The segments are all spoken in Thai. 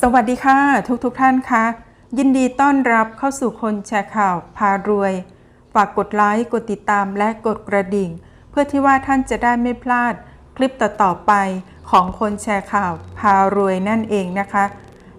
สวัสดีค่ะ ทุกทุกท่านคะ ยินดีต้อนรับเข้าสู่คนแชร์ข่าวพารวย ฝากกดไลค์กดติดตามและกดกระดิ่ง เพื่อที่ว่าท่านจะได้ไม่พลาดคลิปต่อๆไปของคนแชร์ข่าวพารวยนั่นเองนะคะ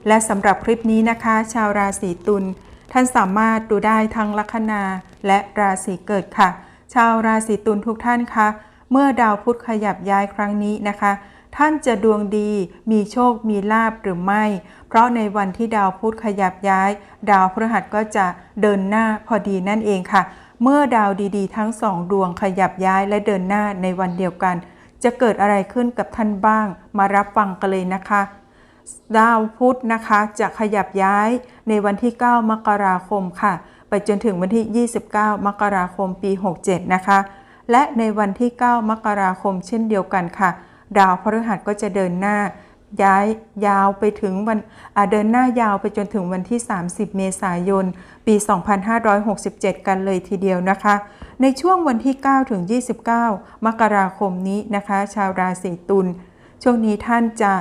และสำหรับคลิปนี้นะคะ ชาวราศีตุลท่านสามารถดูได้ทั้งลัคนาและราศีเกิดค่ะ ชาวราศีตุลทุกท่านคะ เมื่อดาวพุธขยับย้ายครั้งนี้นะคะ ท่านจะดวงดี มีโชค มีลาบหรือไม่ เพราะในวันที่ดาวพุธขยับย้าย ดาวพฤหัสก็จะเดินหน้าพอดีนั่นเองค่ะ เมื่อดาวดีๆ ทั้งสองดวงขยับย้ายและเดินหน้าในวันเดียวกัน จะเกิดอะไรขึ้นกับท่านบ้าง มารับฟังกันเลยนะคะ ดาวพุธนะคะจะขยับย้ายในวันที่ 9 มกราคมค่ะ ไปจนถึงวันที่ 29 มกราคมปี 67 นะคะ และในวันที่ 9 มกราคมเช่นเดียวกันค่ะ ดาวพฤหัสก็จะเดินหน้าย้ายยาวไปถึงวันเดินหน้ายาวไปจนถึงวันที่ 30 เมษายน ปี 2567 กันเลยทีเดียวนะคะ ในช่วงวันที่ 9 ถึง 29 มกราคมนี้นะคะ ชาวราศีตุล ช่วงนี้ท่านจะ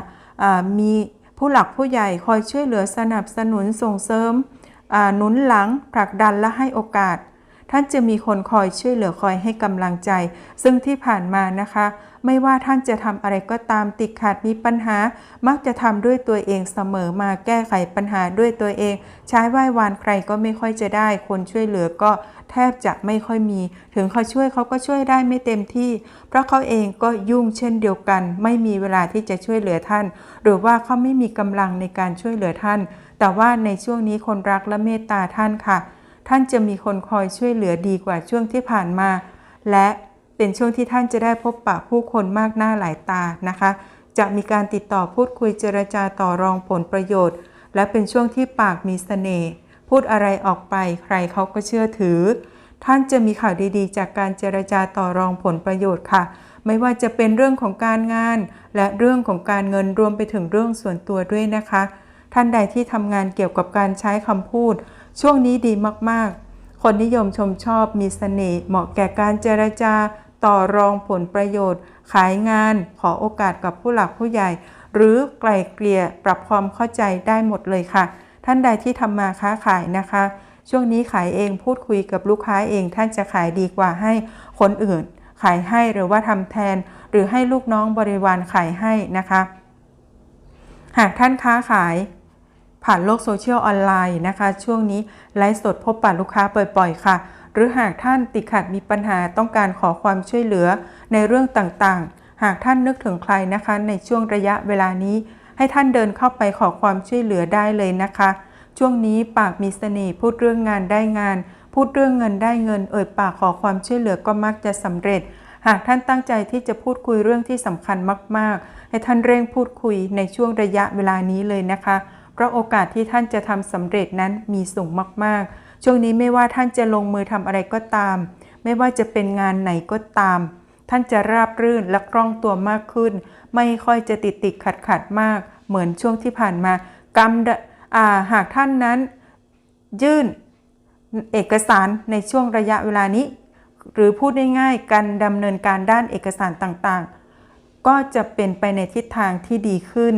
มีผู้หลักผู้ใหญ่คอยช่วยเหลือสนับสนุนส่งเสริมหนุนหลังผลักดันและให้โอกาส ท่านจะมีคนคอยช่วยเหลือคอยให้กำลังใจ ซึ่งที่ผ่านมานะคะ ไม่ว่าท่านจะทำอะไรก็ตามติดขัดมีปัญหา มักจะทำด้วยตัวเองเสมอมาแก้ไขปัญหาด้วยตัวเอง ใช้ไหว้วานใครก็ไม่ค่อยจะได้ คนช่วยเหลือก็แทบจะไม่ค่อยมี ถึงเขาช่วยเขาก็ช่วยได้ไม่เต็มที่ เพราะเขาเองก็ยุ่งเช่นเดียวกัน ไม่มีเวลาที่จะช่วยเหลือท่าน หรือว่าเขาไม่มีกำลังในการช่วยเหลือท่าน แต่ว่าในช่วงนี้คนรักและเมตตาท่านค่ะ ท่านจะมีคนคอยช่วยเหลือดีกว่าช่วงที่ผ่านมา และเป็นช่วงที่ท่านจะได้พบปะผู้คนมากหน้าหลายตานะคะ จะมีการติดต่อพูดคุยเจรจาต่อรองผลประโยชน์ และเป็นช่วงที่ปากมีเสน่ห์พูดอะไรออกไปใครเขาก็เชื่อถือ ท่านจะมีข่าวดีๆ จากการเจรจาต่อรองผลประโยชน์ค่ะ ไม่ว่าจะเป็นเรื่องของการงาน และเรื่องของการเงินรวมไปถึงเรื่องส่วนตัวด้วยนะคะ ท่านใดที่ทำงานเกี่ยวกับการใช้คำพูด ช่วงนี้ดีมากๆ คนนิยมชมชอบมีเสน่ห์เหมาะแก่การเจรจาต่อรองผลประโยชน์ ขายงาน ขอโอกาสกับผู้หลักผู้ใหญ่ หรือไกล่เกลี่ยปรับความเข้าใจได้หมดเลยค่ะ ท่านใดที่ทำมาค้าขายนะคะ ช่วงนี้ขายเองพูดคุยกับลูกค้าเองท่านจะขายดีกว่าให้คนอื่น ขายให้หรือว่าทำแทน หรือให้ลูกน้องบริวารขายให้นะคะ หากท่านค้าขาย ผ่านโลกโซเชียลออนไลน์นะคะ ช่วงนี้ไลฟ์สดพบปะลูกค้าบ่อยๆ ค่ะ หรือหากท่านติดขัดมีปัญหาต้องการขอความช่วยเหลือในเรื่องต่างๆ หากท่านนึกถึงใครนะคะ ในช่วงระยะเวลานี้ ให้ท่านเดินเข้าไปขอความช่วยเหลือได้เลยนะคะ ช่วงนี้ปากมีเสน่ห์พูดเรื่องงานได้งาน พูดเรื่องเงินได้เงิน เอ่ยปากขอความช่วยเหลือก็มักจะสำเร็จหากท่านตั้งใจที่จะพูดคุยเรื่องที่สำคัญมาก ๆ ให้ท่านเร่งพูดคุยในช่วงระยะเวลานี้เลยนะคะ เพราะโอกาสที่ท่านจะทำสำเร็จนั้นมีสูงมากๆ ช่วงนี้ไม่ว่าท่านจะลงมือทำอะไรก็ตาม ไม่ว่าจะเป็นงานไหนก็ตาม ท่านจะราบรื่นและคล่องตัวมากขึ้น ไม่ค่อยจะติดติดขัดขัดมาก เหมือนช่วงที่ผ่านมากำาหากท่านนั้น ยื่นเอกสารในช่วงระยะเวลานี้ หรือพูดง่ายๆการดำเนินการด้านเอกสารต่างๆ ก็จะเป็นไปในทิศทางที่ดีขึ้น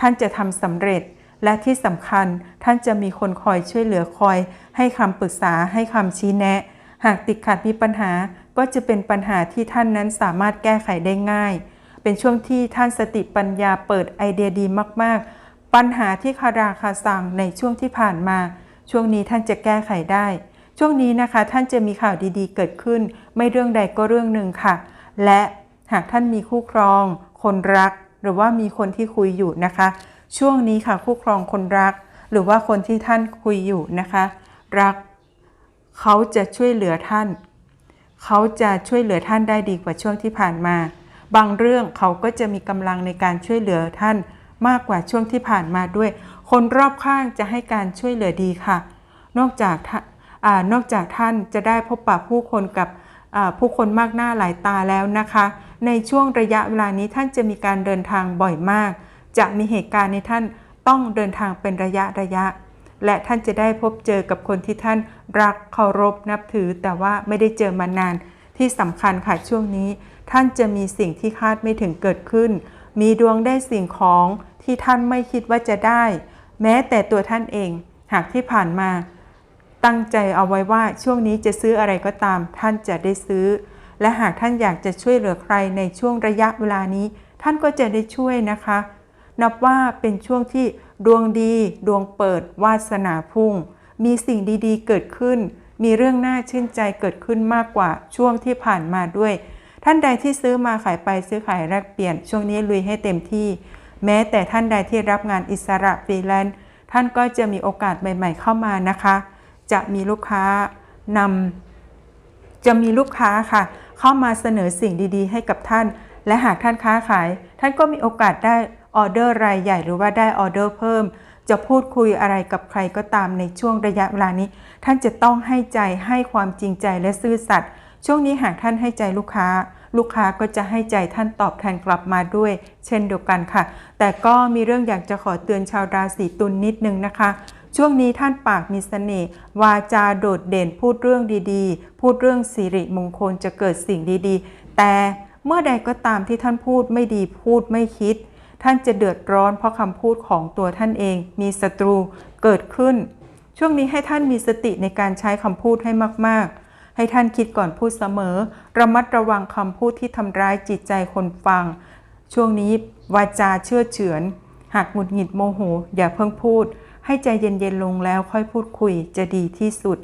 ท่านจะทำสำเร็จ และที่สำคัญท่านจะมีคนคอยช่วยเหลือคอย ให้คำปรึกษาให้คำชี้แนะ หากติดขัดมีปัญหาก็จะเป็นปัญหาที่ท่านนั้นสามารถแก้ไขได้ง่าย เป็นช่วงที่ท่านสติปัญญาเปิดไอเดียดีมาก ๆ ปัญหาที่คาราคาซังในช่วงที่ผ่านมา ช่วงนี้ท่านจะแก้ไขได้ ช่วงนี้นะคะท่านจะมีข่าวดีๆ เกิดขึ้น ไม่เรื่องใดก็เรื่องหนึ่งค่ะ และหากท่านมีคู่ครอง คนรัก หรือว่ามีคนที่คุยอยู่นะคะ ช่วงนี้ค่ะคู่ครองคนรัก หรือว่าคนที่ท่านคุยอยู่นะคะ รักเขาจะช่วยเหลือท่าน เขาจะช่วยเหลือท่านได้ดีกว่าช่วงที่ผ่านมา บางเรื่องเขาก็จะมีกำลังในการช่วยเหลือท่านมากกว่าช่วงที่ผ่านมาด้วย คนรอบข้างจะให้การช่วยเหลือดีค่ะ นอกจากท่าอ่านอกจากท่านจะได้พบปะผู้คนกับผู้คนมากหน้าหลายตาแล้วนะคะ ในช่วงระยะเวลานี้ท่านจะมีการเดินทางบ่อยมาก จะมีเหตุการณ์ในท่านต้องเดินทางเป็นระยะระยะ และท่านจะได้พบเจอกับคนที่ท่านรักเคารพนับถือ แต่ว่าไม่ได้เจอมานาน ที่สำคัญค่ะช่วงนี้ ท่านจะมีสิ่งที่คาดไม่ถึงเกิดขึ้น มีดวงได้สิ่งของที่ท่านไม่คิดว่าจะได้ แม้แต่ตัวท่านเอง หากที่ผ่านมา ตั้งใจเอาไว้ว่าช่วงนี้จะซื้ออะไรก็ตาม ท่านจะได้ซื้อ และหากท่านอยากจะช่วยเหลือใครในช่วงระยะเวลานี้ ท่านก็จะได้ช่วยนะคะ นับว่าเป็นช่วงที่ดวงดี ดวงเปิด วาสนาพุ่ง มีสิ่งดีๆ เกิดขึ้น มีเรื่องน่าชื่นใจเกิดขึ้นมากกว่าช่วงที่ผ่านมาด้วย ท่านใดที่ซื้อมาขายไปซื้อขายแลกเปลี่ยน ช่วงนี้ลุยให้เต็มที่ แม้แต่ท่านใดที่รับงานอิสระฟรีแลนซ์ท่านก็จะมีโอกาสใหม่ ๆ เข้ามานะคะ จะมีลูกค้านำจะมีลูกค้าค่ะ เข้ามาเสนอสิ่งดีๆ ให้กับท่าน และหากท่านค้าขาย ท่านก็มีโอกาสได้ ออเดอร์รายใหญ่หรือว่าได้ออเดอร์เพิ่ม จะพูดคุยอะไรกับใครก็ตามในช่วงระยะเวลานี้ ท่านจะต้องให้ใจให้ความจริงใจและซื่อสัตย์ช่วงนี้หากท่านให้ใจลูกค้า ลูกค้าก็จะให้ใจท่านตอบแทนกลับมาด้วย เช่นเดียวกันค่ะ แต่ก็มีเรื่องอยากจะขอเตือนชาวราศีตุลนนิดนึงนะคะช่วงนี้ท่านปากมีเสน่ห์วาจาโดดเด่นพูดเรื่องดีๆ พูดเรื่องสิริมงคลจะเกิดสิ่งดีๆ แต่เมื่อใดก็ตามที่ท่านพูดไม่ดีพูดไม่คิด ท่านจะเดือดร้อนเพราะคำพูดของตัวท่านเอง มีศัตรูเกิดขึ้น ช่วงนี้ให้ท่านมีสติในการใช้คำพูดให้มาก ๆ ให้ท่านคิดก่อนพูดเสมอ ระมัดระวังคำพูดที่ทำร้ายจิตใจคนฟัง ช่วงนี้วาจาเชื่อเฉือน หากหงุดหงิดโมโห อย่าเพิ่งพูด ให้ใจเย็นๆลงแล้วค่อยพูดคุยจะดีที่สุด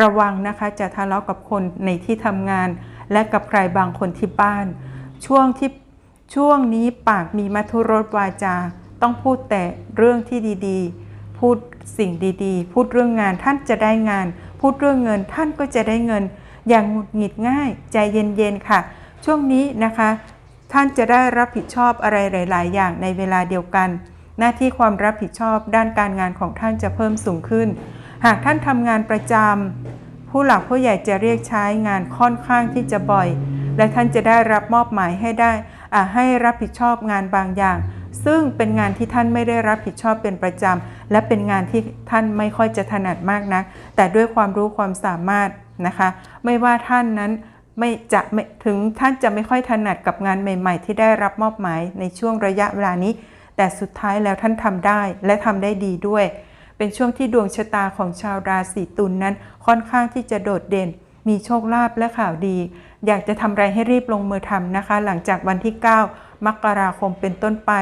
ระวังนะคะจะทะเลาะกับคนในที่ทำงาน และกับใครบางคนที่บ้าน ช่วงที่ ช่วงนี้ปากมีมัทุรสวาจา ต้องพูดแต่เรื่องที่ดีๆ พูดสิ่งดีๆ พูดเรื่องงานท่านจะได้งาน พูดเรื่องเงินท่านก็จะได้เงิน อย่างหงุดหงิดง่าย ใจเย็นๆค่ะ ช่วงนี้นะคะ ท่านจะได้รับผิดชอบอะไรหลาย ๆ อย่างในเวลาเดียวกัน หน้าที่ความรับผิดชอบด้านการงานของท่านจะเพิ่มสูงขึ้น หากท่านทำงานประจำผู้หลักผู้ใหญ่จะเรียกใช้งานค่อนข้างที่จะบ่อย และท่านจะได้รับมอบหมายให้ได้ ให้รับผิดชอบงานบางอย่าง ซึ่งเป็นงานที่ท่านไม่ได้รับผิดชอบเป็นประจำและเป็นงานที่ท่านไม่ค่อยจะถนัดมากนัก แต่ด้วยความรู้ความสามารถนะคะ ไม่ว่าท่านนั้นไม่จะไม่ถึงท่านจะไม่ค่อยถนัดกับงานใหม่ ๆ ที่ได้รับมอบหมายในช่วงระยะเวลานี้ แต่สุดท้ายแล้วท่านทำได้และทำได้ดีด้วย เป็นช่วงที่ดวงชะตาของชาวราศีตุลนนั้นค่อนข้างที่จะโดดเด่น มีโชคลาภและข่าวดี อยากจะทำอะไรให้รีบลงมือทำนะคะ หลังจากวันที่ 9 มกราคมเป็นต้นไป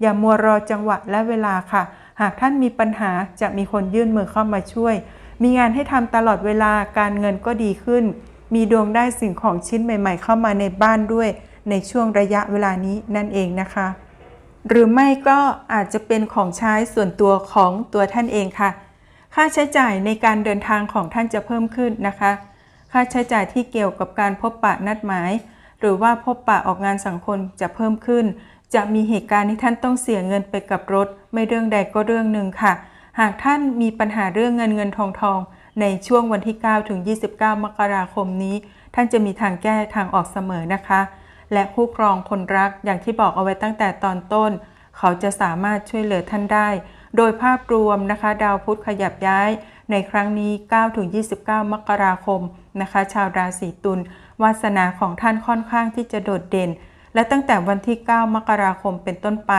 อย่ามัวรอจังหวะและเวลาค่ะ หากท่านมีปัญหาจะมีคนยื่นมือเข้ามาช่วย มีงานให้ทำตลอดเวลาการเงินก็ดีขึ้น มีดวงได้สิ่งของชิ้นใหม่ ๆ เข้ามาในบ้านด้วย ในช่วงระยะเวลานี้นั่นเองนะคะ หรือไม่ก็อาจจะเป็นของใช้ส่วนตัวของตัวท่านเองค่ะ ค่าใช้จ่ายในการเดินทางของท่านจะเพิ่มขึ้นนะคะ ค่าใช้จ่ายที่เกี่ยวกับการพบปะนัดหมาย หรือว่าพบปะออกงานสังคมจะเพิ่มขึ้น จะมีเหตุการณ์ที่ท่านต้องเสียเงินไปกับรถ ไม่เรื่องใดก็เรื่องหนึ่งค่ะ หากท่านมีปัญหาเรื่องเงินเงินทองทองในช่วงวันที่ 9 ถึง 29 มกราคมนี้ ท่านจะมีทางแก้ทางออกเสมอนะคะ และคู่ครองคนรักอย่างที่บอกเอาไว้ตั้งแต่ตอนต้น เขาจะสามารถช่วยเหลือท่านได้ โดยภาพรวมนะคะ ดาวพุธขยับย้าย ในครั้งนี้9ถึง29 มกราคมนะคะ ชาวราศีตุลวาสนาของท่านค่อนข้างที่จะโดดเด่น และตั้งแต่วันที่ 9 มกราคมเป็นต้นไป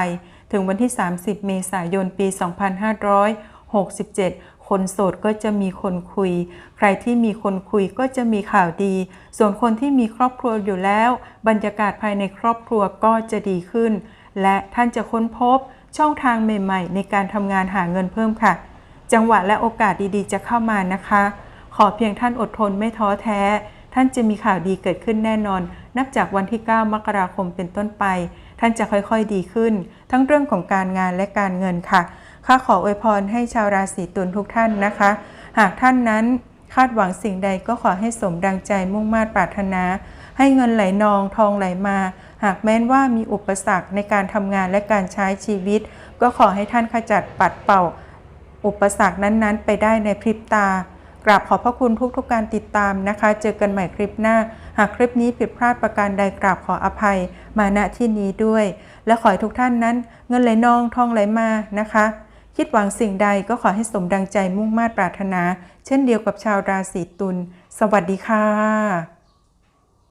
ถึงวันที่ 30 เมษายนปี 2567คนโสดก็จะมีคนคุย ใครที่มีคนคุยก็จะมีข่าวดี ส่วนคนที่มีครอบครัวอยู่แล้ว บรรยากาศภายในครอบครัวก็จะดีขึ้น และท่านจะค้นพบช่องทางใหม่ ๆ ในการทำงานหาเงินเพิ่มค่ะ จังหวะและโอกาสดีๆ จะเข้ามานะคะ ขอเพียงท่านอดทนไม่ท้อแท้ ท่านจะมีข่าวดีเกิดขึ้นแน่นอน นับจากวันที่ 9 มกราคมเป็นต้นไป ท่านจะค่อยๆดีขึ้น ทั้งเรื่องของการงานและการเงินค่ะข้าขออวยพรให้ชาวราศีตุลทุกท่านนะคะ หากท่านนั้นคาดหวังสิ่งใดก็ขอให้สมดังใจมุ่งมา่ปรารถนา ให้เงินไหลนองทองไหลมา หากแม้นว่ามีอุปสรรคในการทำงานและการใช้ชีวิต ก็ขอให้ท่านขจัดปัดเป่า อุปสรรคนั้นๆ ไปได้ในพริบตากราบขอบพระคุณทุกๆการติดตามนะคะ เจอกันใหม่คลิปหน้า หากคลิปนี้ผิดพลาดประการใดกราบขออภัย มาณที่นี้ด้วย และขอให้ทุกท่านนั้นเงินไหลนองทองไหลมานะคะ คิดหวังสิ่งใดก็ขอให้สมดังใจมุ่งมา่ปรารถนา เช่นเดียวกับชาวราศีตุล สวัสดีค่ะ